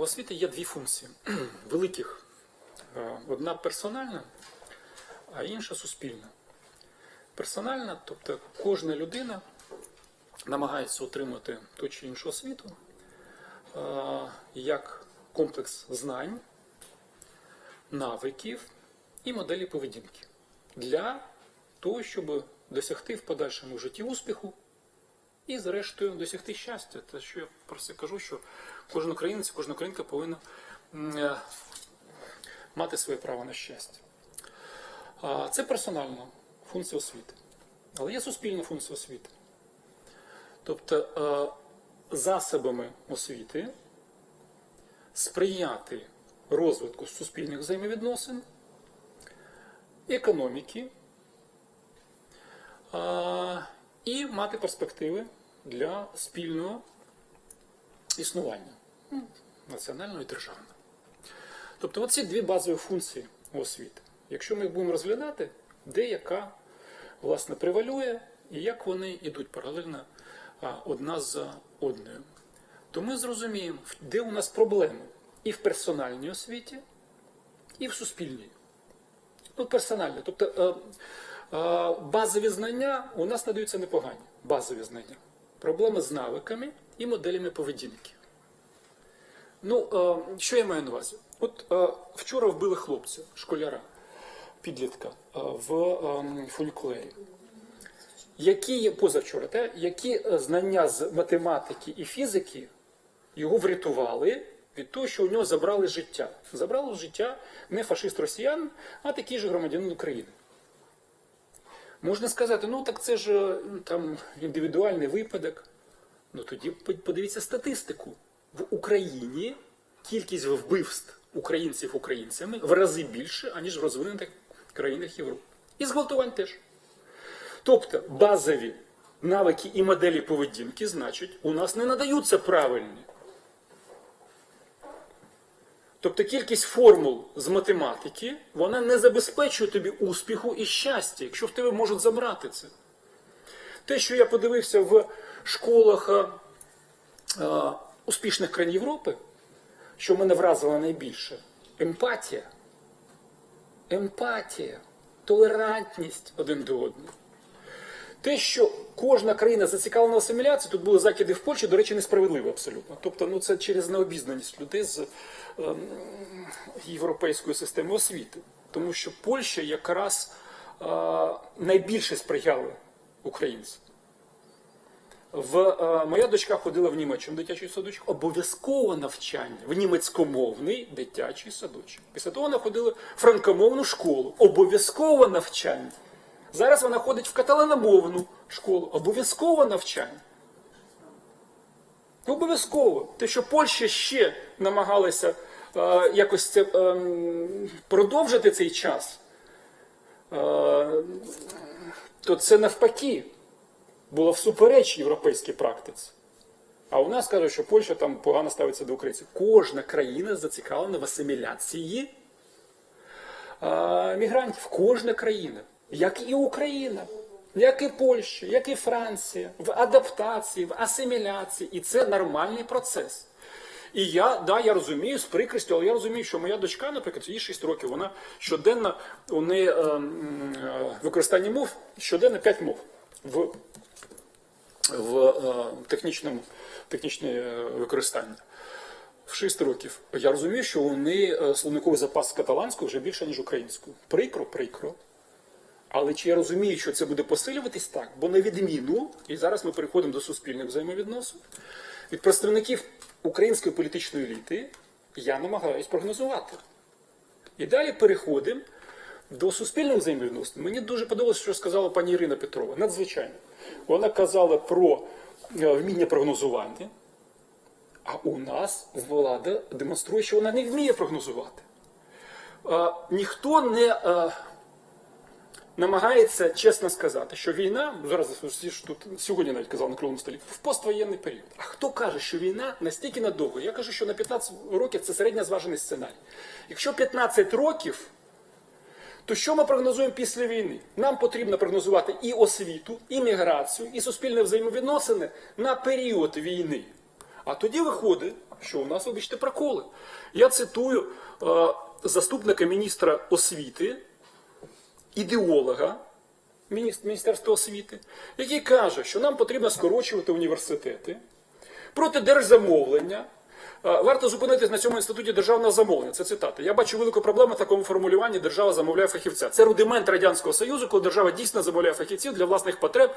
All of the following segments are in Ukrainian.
У освіти є дві функції великих. Е, Одна персональна, а інша суспільна. Персональна, тобто кожна людина намагається отримати ту чи іншу освіту е, як комплекс знань, навиків і моделі поведінки для того, щоб досягти в подальшому житті успіху і, зрештою, досягти щастя. Те, що я про це кажу, що кожен українець, кожна українка повинна е, мати своє право на щастя. Це персональна функція освіти. Але є суспільна функція освіти. Тобто е, засобами освіти сприяти розвитку суспільних взаємовідносин, економіки і мати перспективи для спільного існування ну, національного і державного. Тобто оці дві базові функції освіти. Якщо ми їх будемо розглядати, де яка власне превалює і як вони йдуть паралельно одна з одною, то ми зрозуміємо, де у нас проблеми і в персональній освіті, і в суспільній. Ну, персонально. Тобто е, е, базові знання у нас надаються непогані. Базові знання. Проблеми з навиками і моделями поведінки. Ну, е, що я маю на увазі? От е, вчора вбили хлопця, школяра, підлітка е, в е, фунікулері. Які позавчора, те, які знання з математики і фізики його врятували від того, що у нього забрали життя. Забрали життя не фашист росіян, а такий же громадянин України. Можна сказати, ну так це ж е, там індивідуальний випадок. Ну тоді подивіться статистику. В Україні кількість вбивств українців українцями в рази більше, аніж в розвинутих країнах Європи. І зґвалтувань теж. Тобто базові навики і моделі поведінки, значить, у нас не надаються правильні. Тобто кількість формул з математики, вона не забезпечує тобі успіху і щастя, якщо в тебе можуть забрати це. Те, що я подивився в школах а, а, успішних країн Європи, що мене вразило найбільше емпатія. Емпатія, толерантність один до одного. Те, що кожна країна зацікавлена в асиміляції, тут були закиди в Польщі, до речі, несправедливо абсолютно. Тобто, ну це через необізнаність людей з ем, європейської системи освіти. Тому що Польща якраз е, найбільше сприяла українцям. В, е, моя дочка ходила в Німеччину дитячий садочок, обов'язково навчання в німецькомовний дитячий садочок. Після того вона ходила в франкомовну школу, обов'язково навчання. Зараз вона ходить в каталаномовну школу. Обов'язково навчання. Обов'язково. Те, що Польща ще намагалася е, якось це, е, продовжити цей час, е, то це навпаки було всупереч європейській практиці. А у нас кажуть, що Польща там погано ставиться до українців. Кожна країна зацікавлена в асиміляції е, мігрантів. Кожна країна як і Україна, як і Польща, як і Франція, в адаптації, в асиміляції. І це нормальний процес. І я, да, я розумію з прикрістю, але я розумію, що моя дочка, наприклад, їй 6 років, вона щоденно у неї е, е, використання мов щоденно 5 мов в, в е, технічному технічне е, використання. В 6 років. Я розумію, що у неї е, словниковий запас каталанською вже більше, ніж українською. Прикро, прикро. Але чи я розумію, що це буде посилюватись так? Бо на відміну, і зараз ми переходимо до суспільних взаємовідносин, від представників української політичної еліти я намагаюсь прогнозувати. І далі переходимо до суспільних взаємовідносин. Мені дуже подобалося, що сказала пані Ірина Петрова. Надзвичайно. Вона казала про е, вміння прогнозувати, а у нас влада демонструє, що вона не вміє прогнозувати. Е, Ніхто не. Намагається чесно сказати, що війна, зараз ж тут сьогодні навіть казав на круглому столі, в поствоєнний період. А хто каже, що війна настільки надовго? Я кажу, що на 15 років це середньозважений сценарій. Якщо 15 років, то що ми прогнозуємо після війни? Нам потрібно прогнозувати і освіту, і міграцію, і суспільне взаємовідносини на період війни. А тоді виходить, що у нас, вибачте, проколи. Я цитую е, заступника міністра освіти, ідеолога Міністерства освіти, який каже, що нам потрібно скорочувати університети проти держзамовлення. Варто зупинитись на цьому інституті державного замовлення. Це цитата. Я бачу велику проблему в такому формулюванні держава замовляє фахівця. Це рудимент радянського союзу, коли держава дійсно замовляє фахівців для власних потреб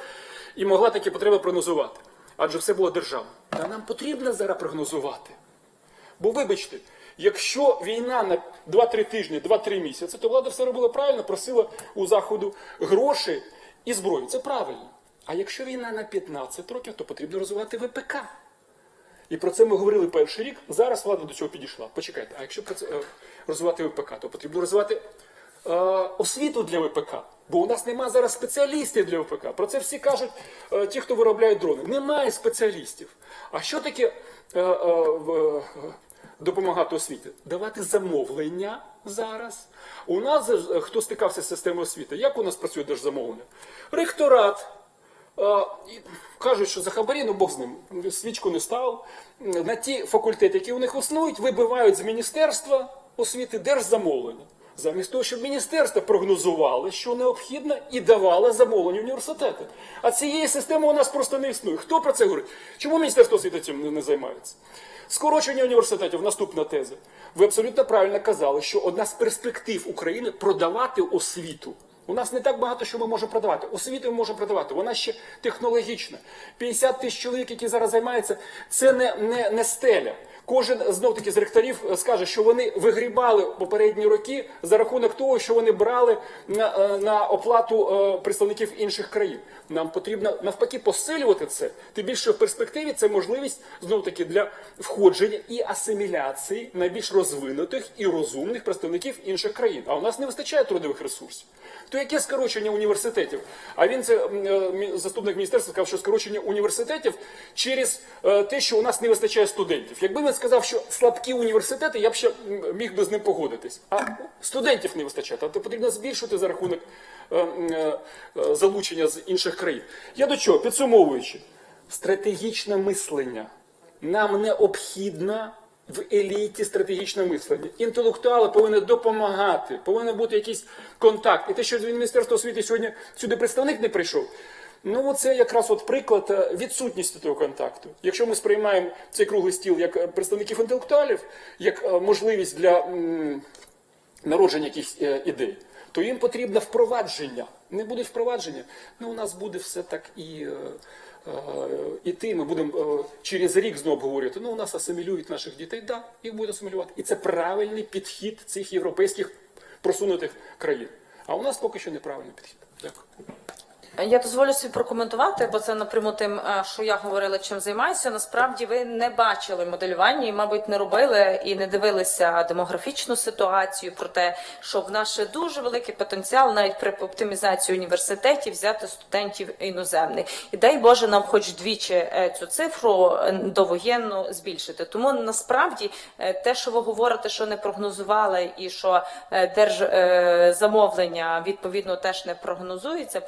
і могла такі потреби прогнозувати. Адже все було державне. Та нам потрібно зараз прогнозувати. Бо вибачте, якщо війна на 2-3 тижні, 2-3 місяці, то влада все робила правильно, просила у заходу гроші і зброю. Це правильно. А якщо війна на 15 років, то потрібно розвивати ВПК. І про це ми говорили перший рік. Зараз влада до цього підійшла. Почекайте, а якщо е, розвивати ВПК, то потрібно розвивати е, освіту для ВПК. Бо у нас немає зараз спеціалістів для ВПК. Про це всі кажуть е, ті, хто виробляють дрони. Немає спеціалістів. А що таке е, е, е, допомагати освіті? Давати замовлення зараз. У нас, е, хто стикався з системою освіти, як у нас працює держзамовлення? Ректорат. Е, Кажуть, що за хабарі, ну Бог з ним, свічку не став. На ті факультети, які у них існують, вибивають з Міністерства освіти держзамовлення. Замість того, щоб міністерство прогнозувало, що необхідно, і давало замовлення університети. А цієї системи у нас просто не існує. Хто про це говорить? Чому Міністерство освіти цим не займається? Скорочення університетів, наступна теза. Ви абсолютно правильно казали, що одна з перспектив України продавати освіту. У нас не так багато, що ми можемо продавати. Освіту ми можемо продавати. Вона ще технологічна. 50 тисяч чоловік, які зараз займаються, це не, не, не стеля. Кожен знов таки з ректорів е, скаже, що вони вигрібали попередні роки за рахунок того, що вони брали на, е, на оплату е, представників інших країн. Нам потрібно навпаки посилювати це. Тим більше в перспективі це можливість знов таки для входження і асиміляції найбільш розвинутих і розумних представників інших країн. А у нас не вистачає трудових ресурсів. То яке скорочення університетів? А він це е, заступник міністерства сказав, що скорочення університетів через е, те, що у нас не вистачає студентів. Якби він сказав, що слабкі університети, я б ще міг би з ним погодитись. А студентів не вистачає, то потрібно збільшувати за рахунок е, залучення з інших країн. Я до чого? Підсумовуючи, стратегічне мислення нам необхідно в еліті стратегічне мислення. Інтелектуали повинні допомагати, повинен бути якийсь контакт. І те, що від Міністерства освіти сьогодні сюди представник не прийшов. Ну, це якраз от приклад е, відсутності того контакту. Якщо ми сприймаємо цей круглий стіл як е, представників інтелектуалів, як е, можливість для народження якихось ідей, то їм потрібно впровадження. Не буде впровадження, ну у нас буде все так і. Е, ти Іти, ми будемо е, через рік знову обговорювати. Ну, у нас асимілюють наших дітей, да, їх будуть асимілювати. І це правильний підхід цих європейських просунутих країн. А у нас поки що неправильний підхід. Дякую. Я дозволю собі прокоментувати, бо це напряму тим, е, що я говорила, чим займаюся. Насправді ви не бачили моделювання і, мабуть, не робили і не дивилися демографічну ситуацію про те, що в нас ще дуже великий потенціал навіть при оптимізації університетів взяти студентів іноземних. І дай Боже нам хоч двічі е, цю цифру е, довоєнну збільшити. Тому насправді те, що ви говорите, що не прогнозували, і що держзамовлення відповідно теж не прогнозується,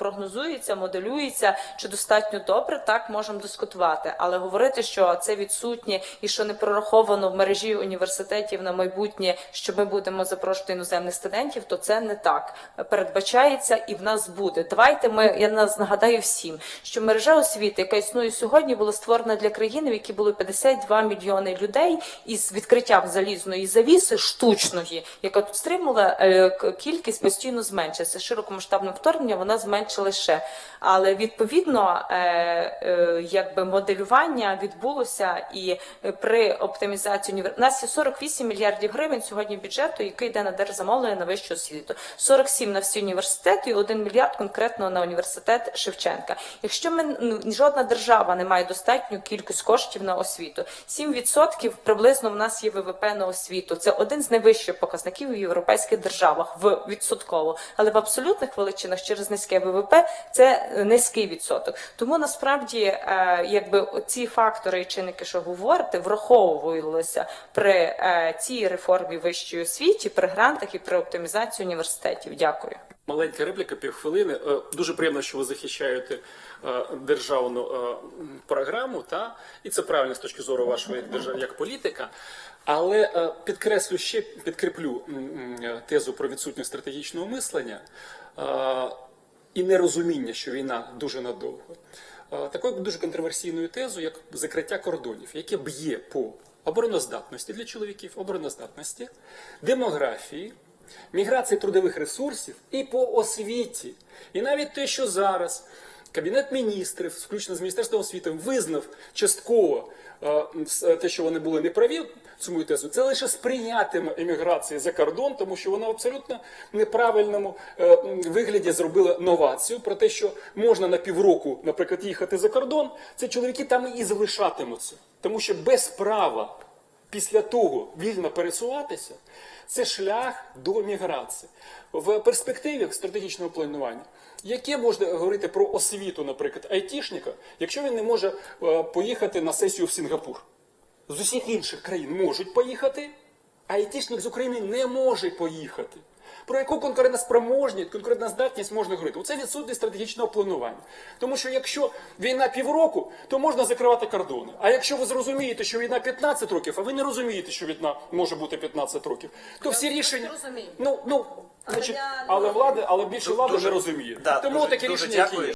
прогнозується, моделюється чи достатньо добре, так можемо дискутувати. Але говорити, що це відсутнє і що не прораховано в мережі університетів на майбутнє, що ми будемо запрошувати іноземних студентів, то це не так передбачається і в нас буде. Давайте ми я нас нагадаю всім, що мережа освіти, яка існує сьогодні, була створена для країни, в якій було 52 мільйони людей, із відкриттям залізної завіси штучної, яка тут стримала е, кількість постійно зменшилася. Широкомасштабне вторгнення вона зменшила ще. Але відповідно, е, е, якби моделювання відбулося і при оптимізації. У нас є 48 мільярдів гривень сьогодні бюджету, який йде на держзамовлення на вищу освіту. 47 на всі університети і 1 мільярд конкретно на університет Шевченка. Якщо ми ну, жодна держава не має достатню кількість коштів на освіту, 7% приблизно в нас є ВВП на освіту. Це один з найвищих показників у європейських державах в відсотково, але в абсолютних величинах через низьке ВВП це низький відсоток. Тому насправді, е, якби ці фактори і чинники, що говорите, враховувалися при е, цій реформі вищої освіті, при грантах і при оптимізації університетів. Дякую. Маленька репліка, півхвилини. Е, Дуже приємно, що ви захищаєте державну програму, та і це правильно з точки зору вашої держави як політика. Але підкреслю ще підкріплю тезу про відсутність стратегічного мислення і нерозуміння, що війна дуже надовго. Такою дуже контроверсійною тезою, як закриття кордонів, яке б'є по обороноздатності для чоловіків, обороноздатності, демографії, міграції трудових ресурсів і по освіті. І навіть те, що зараз Кабінет міністрів, включно з Міністерством освіти, визнав частково е, те, що вони були неправі цю мою тезу, це лише сприятиме еміграції за кордон, тому що вона в абсолютно неправильному е, вигляді зробила новацію про те, що можна на півроку, наприклад, їхати за кордон. Це чоловіки там і залишатимуться, тому що без права після того вільно пересуватися, це шлях до міграції. В перспективі стратегічного планування, яке можна говорити про освіту, наприклад, айтішника, якщо він не може е, поїхати на сесію в Сінгапур. З усіх інших країн можуть поїхати, айтішник з України не може поїхати. Про яку конкурентоспроможність, конкурентоздатність можна говорити? Оце відсутність стратегічного планування. Тому що якщо війна півроку, то можна закривати кордони. А якщо ви зрозумієте, що війна 15 років, а ви не розумієте, що війна може бути 15 років, то всі рішення. Ну, ну, Але значить, але влада, але більше Дуже- не розуміє. Тому такі рішення, які є.